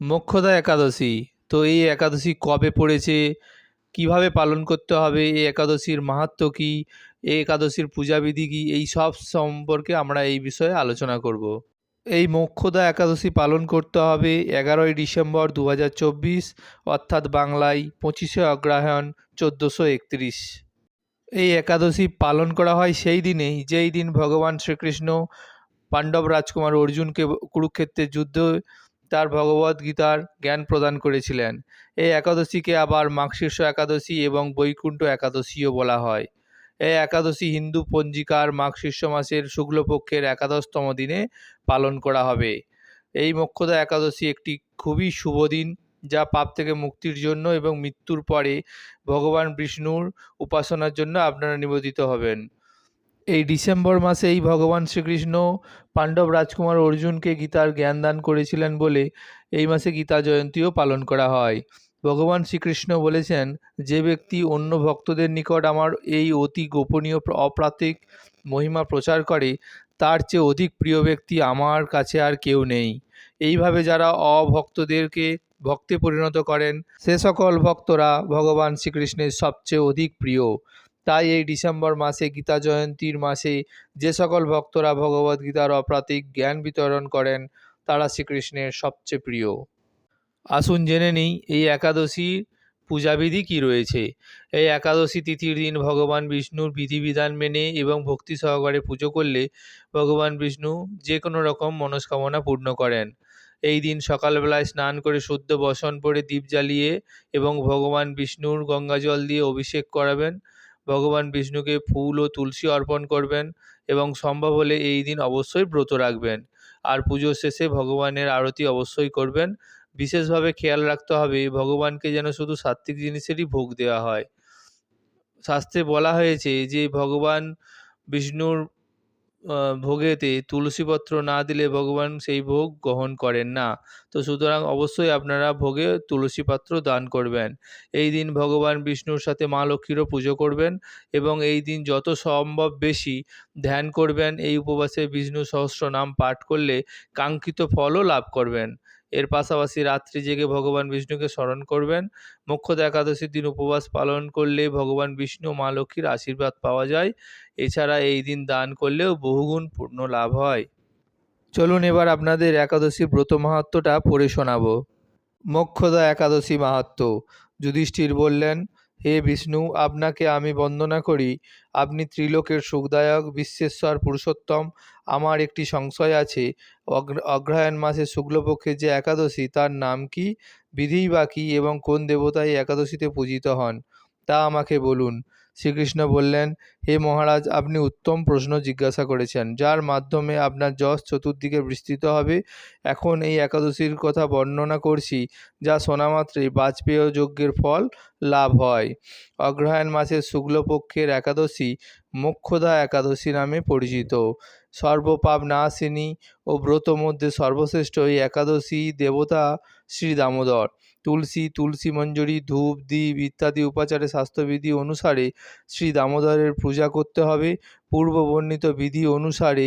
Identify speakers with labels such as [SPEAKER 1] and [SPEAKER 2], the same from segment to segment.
[SPEAKER 1] মোক্ষদা একাদশী। তো এই একাদশী কবে পড়েছে? কীভাবে পালন করতে হবে? এই একাদশীর মাহাত্ম্য কী? এই একাদশীর পূজাবিধি কী? এই সব সম্পর্কে আমরা এই বিষয়ে আলোচনা করব। এই মোক্ষদা একাদশী পালন করতে হবে এগারোই ডিসেম্বর দু হাজার চব্বিশ, অর্থাৎ বাংলায় পঁচিশে অগ্রহায়ণ চোদ্দোশো একত্রিশ। এই একাদশী পালন করা হয় সেই দিনেই, যেই দিন ভগবান শ্রীকৃষ্ণ পাণ্ডব রাজকুমার অর্জুনকে কুরুক্ষেত্রের যুদ্ধে তার ভগবদ গীতার জ্ঞান প্রদান করেছিলেন। এই একাদশীকে আবার মাঘশীর্ষ একাদশী এবং বৈকুণ্ঠ একাদশীও বলা হয়। এই একাদশী হিন্দু পঞ্জিকার মাঘশীর্ষ মাসের শুক্লপক্ষের একাদশতম দিনে পালন করা হবে। এই মোক্ষদা একাদশী একটি খুবই শুভ দিন, যা পাপ থেকে মুক্তির জন্য এবং মৃত্যুর পরে ভগবান বিষ্ণুর উপাসনার জন্য আপনারা নিবেদিত হবেন। এই ডিসেম্বর মাসেই ভগবান শ্রীকৃষ্ণ পাণ্ডব রাজকুমার অর্জুনকে গীতার জ্ঞান দান করেছিলেন বলে এই মাসে গীতা জয়ন্তীও পালন করা হয়। ভগবান শ্রীকৃষ্ণ বলেছেন, যে ব্যক্তি অন্য ভক্তদের নিকট আমার এই অতি গোপনীয় অপ্রাতিক মহিমা প্রচার করে, তার চেয়ে অধিক প্রিয় ব্যক্তি আমার কাছে আর কেউ নেই। এইভাবে যারা অভক্তদেরকে ভক্তে পরিণত করেন, সে সকল ভক্তরা ভগবান শ্রীকৃষ্ণের সবচেয়ে অধিক প্রিয়। তাই এই ডিসেম্বর মাসে গীতা জয়ন্তীর মাসে যে সকল ভক্তরা ভগবদ্গীতার অপ্রাতিক জ্ঞান বিতরণ করেন, তারা শ্রীকৃষ্ণের সবচেয়ে প্রিয়। আসুন জেনে নিই, এই একাদশীর পূজাবিধি কী রয়েছে? এই একাদশী তিথির দিন ভগবান বিষ্ণুর বিধিবিধান মেনে এবং ভক্তি সহকারে পুজো করলে ভগবান বিষ্ণু যে কোনো রকম মনস্কামনা পূর্ণ করেন। এই দিন সকালবেলায় স্নান করে শুদ্ধ বসন পরে দীপ জ্বালিয়ে এবং ভগবান বিষ্ণুর গঙ্গাজল দিয়ে অভিষেক করাবেন। ভগবান বিষ্ণুকে ফুল ও তুলসী অর্পণ করবেন এবং সম্ভব হলে এই দিন অবশ্যই ব্রত রাখবেন। আর পুজোর শেষে ভগবানের আরতি অবশ্যই করবেন। বিশেষভাবে খেয়াল রাখতে হবে, ভগবানকে যেন শুধু সাত্ত্বিক জিনিসেরই ভোগ দেওয়া হয়। শাস্ত্রে বলা হয়েছে যে, ভগবান বিষ্ণুর ভোগেতে তুলসীপত্র না দিলে ভগবান সেই ভোগ গ্রহণ করেন না। তো সুতরাং অবশ্যই আপনারা ভোগে তুলসীপত্র দান করবেন। এই দিন ভগবান বিষ্ণুর সাথে মা লক্ষ্মীরও পুজো করবেন এবং এই দিন যত সম্ভব বেশি ধ্যান করবেন। এই উপবাসে বিষ্ণু সহস্র নাম পাঠ করলে কাঙ্ক্ষিত ফলও লাভ করবেন। এর পাশাপাশি রাত্রি জেগে ভগবান বিষ্ণুকে স্মরণ করবেন। মোক্ষদা একাদশীর দিন উপবাস পালন করলে ভগবান বিষ্ণু মা লক্ষ্মীর আশীর্বাদ পাওয়া যায়। এছাড়া এই দিন দান করলেও বহুগুণ পূর্ণ লাভ হয়। চলুন এবার আপনাদের একাদশী ব্রত মাহাত্মটা পড়ে শোনাব। মোক্ষদা একাদশী মাহাত্ম। যুধিষ্ঠির বললেন হে বিষ্ণু, আপনাকে আমি বন্দনা করি। আপনি ত্রিলোকের সুখদায়ক, বিশ্বেশ্বর, পুরুষোত্তম, আমার একটি সংশয় আছে। অগ্র- অগ্রহায়ণ মাসে শুক্লপক্ষে যে একাদশী, তার নাম কি? বিধি বা কী? এবং কোন দেবতা এই একাদশীতে পূজিত হন? তা আমাকে বলুন। শ্রীকৃষ্ণ বললেন, হে মহারাজ, আপনি উত্তম প্রশ্ন জিজ্ঞাসা করেছেন, যার মাধ্যমে আপনার যশ চতুর্দিকে বিস্তৃত হবে। এখন এই একাদশীর কথা বর্ণনা করছি, যা শোনামাত্রেই বাজপেয় যজ্ঞের ফল লাভ হয়। অগ্রহায়ণ মাসের শুক্লপক্ষের একাদশী মোক্ষদা একাদশী নামে পরিচিত। সর্বপাপ নাশিনী ও ব্রত মধ্যে সর্বশ্রেষ্ঠ এই একাদশী দেবতা শ্রী দামোদর। তুলসী তুলসী মঞ্জুরি, ধূপ দ্বীপ ইত্যাদি উপাচারে স্বাস্থ্যবিধি অনুসারে শ্রী দামোদরের পূজা করতে হবে। পূর্ব বর্ণিত বিধি অনুসারে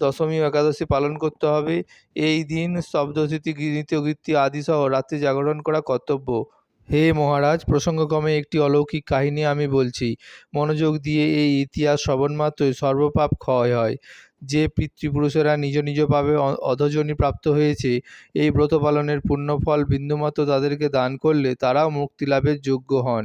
[SPEAKER 1] দশমী একাদশী পালন করতে হবে। এই দিন শব্দস্থিতি গীতকীর্তি আদিসহ রাত্রি জাগরণ করা কর্তব্য। হে মহারাজ, প্রসঙ্গক্রমে একটি অলৌকিক কাহিনী আমি বলছি। মনোযোগ দিয়ে এই ইতিহাস শ্রবণ মাত্রই সর্বপাপ ক্ষয় হয়। যে পিতৃপুরুষেরা নিজ নিজভাবে অধজনী প্রাপ্ত হয়েছে, এই ব্রত পালনের পুণ্যফল বিন্দুমাত্র তাদেরকে দান করলে তারাও মুক্তি লাভের যোগ্য হন।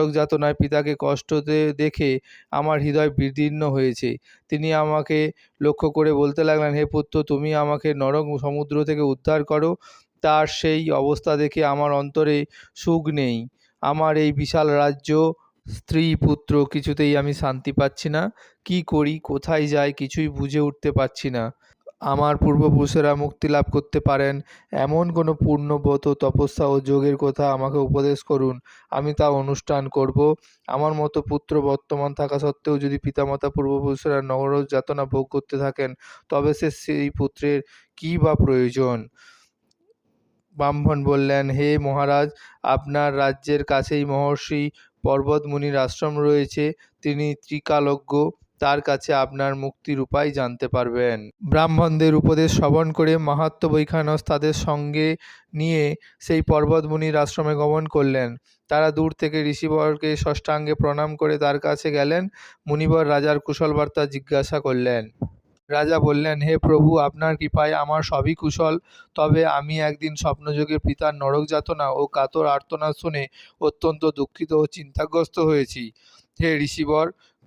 [SPEAKER 1] নরক যাতনায় পিতাকে কষ্টতে দেখে আমার হৃদয় বিদীর্ণ হয়েছে। তিনি আমাকে লক্ষ্য করে বলতে লাগলেন, হে পুত্র, তুমি আমাকে নরক সমুদ্র থেকে উদ্ধার করো। তার সেই অবস্থা দেখে আমার অন্তরে সুখ নেই। আমার এই বিশাল রাজ্য স্ত্রী পুত্র, কিছুতেই আমি শান্তি পাচ্ছি না। কি করি? কোথায় যাই? কিছুই বুঝে উঠতে পারছি না। আমার পূর্বপুরুষেরা মুক্তি লাভ করতে পারেন। এমন কোনো পূর্ণ ব্রত তপস্যা ও যোগের কথা আমাকে উপদেশ করুন। আমি তা অনুষ্ঠান করব। আমার মতো পুত্র বর্তমান থাকা সত্ত্বেও যদি পিতামাতা পূর্বপুরুষেরা নরক যাতনা ভোগ করতে থাকেন, তবে সে সেই পুত্রের কী বা প্রয়োজন? ব্রাহ্মণ বললেন, হে মহারাজ, আপনার রাজ্যের কাছেই মহর্ষি পর্বতমুনির আশ্রম রয়েছে। তিনি ত্রিকালজ্ঞ। তার কাছে আপনার মুক্তির উপায় জানতে পারবেন। ব্রাহ্মণদের উপদেশ শ্রবণ করে মাহাত্ম বৈখানস তাদের সঙ্গে নিয়ে সেই পর্বতমুনির আশ্রমে গমন করলেন। তারা দূর থেকে ঋষিবরকে ষষ্ঠাঙ্গে প্রণাম করে তার কাছে গেলেন। মুনিবর রাজার কুশল বার্তা জিজ্ঞাসা করলেন, রাজা বললেন, হে প্রভু, আপনার কৃপায় আমার সবই কুশল। তবে আমি একদিন স্বপ্নযোগে পিতার নরক যাতনা ও কাতর আর্তনা শুনে অত্যন্ত দুঃখিত ও চিন্তাগ্রস্ত হয়েছি। হে ঋষিবর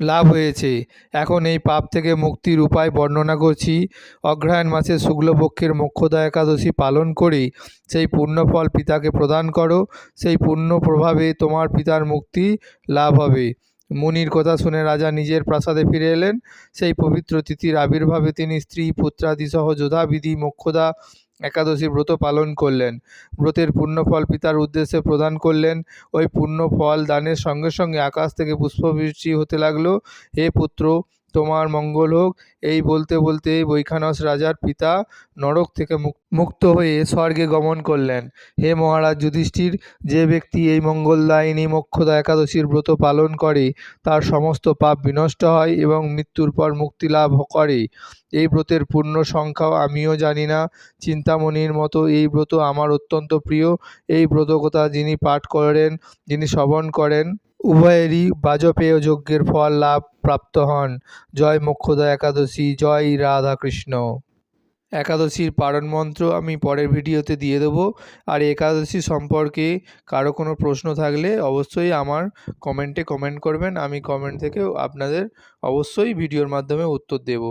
[SPEAKER 1] লাভ হয়েছে। এখন এই পাপ থেকে মুক্তির উপায় বর্ণনা করছি। অগ্রহায়ণ মাসের শুক্লপক্ষের মোক্ষদা একাদশী পালন করে সেই পুণ্যফল পিতাকে প্রদান করো। সেই পুণ্য প্রভাবে তোমার পিতার মুক্তি লাভ হবে। মুনির কথা শুনে রাজা নিজের প্রাসাদে ফিরে এলেন। সেই পবিত্র তিথির আবির্ভাবে তিনি স্ত্রী পুত্রাদিসহ যোধাবিধি, মোক্ষদা একাদশী ব্রত পালন করলেন। ব্রতের পুণ্যফল পিতার উদ্দেশ্যে প্রদান করলেন। ওই পূর্ণ ফল দানের সঙ্গে সঙ্গে আকাশ থেকে পুষ্পবৃষ্টি হতে লাগল। হে পুত্র তোমার মঙ্গল হোক। এই বলতে বলতে বৈখানস রাজার পিতা নরক থেকে মুক- মুক্ত হয়ে স্বর্গে গমন করলেন। হে মহারাজ যুধিষ্ঠির, যে ব্যক্তি এই মঙ্গলদায়িনী মোক্ষদা একাদশীর ব্রত পালন করে, তার সমস্ত পাপ বিনষ্ট হয় এবং মৃত্যুর পর মুক্তি লাভ করে এই ব্রতের পূর্ণ সংখ্যাও আমিও জানি না। চিন্তামণির মতো এই ব্রত আমার অত্যন্ত প্রিয়। এই ব্রতকথা যিনি পাঠ করেন, যিনি শ্রবণ করেন উভয়েরই বাজপেয় যজ্ঞের ফল লাভ প্রাপ্ত হন। জয় মোক্ষদা একাদশী, জয় রাধা কৃষ্ণ একাদশীর পারণ মন্ত্র আমি পরের ভিডিওতে দিয়ে দেবো। আর একাদশী সম্পর্কে কারও কোনো প্রশ্ন থাকলে অবশ্যই আমার কমেন্টে কমেন্ট করবেন। আমি কমেন্ট থেকে আপনাদের অবশ্যই ভিডিওর মাধ্যমে উত্তর দেবো।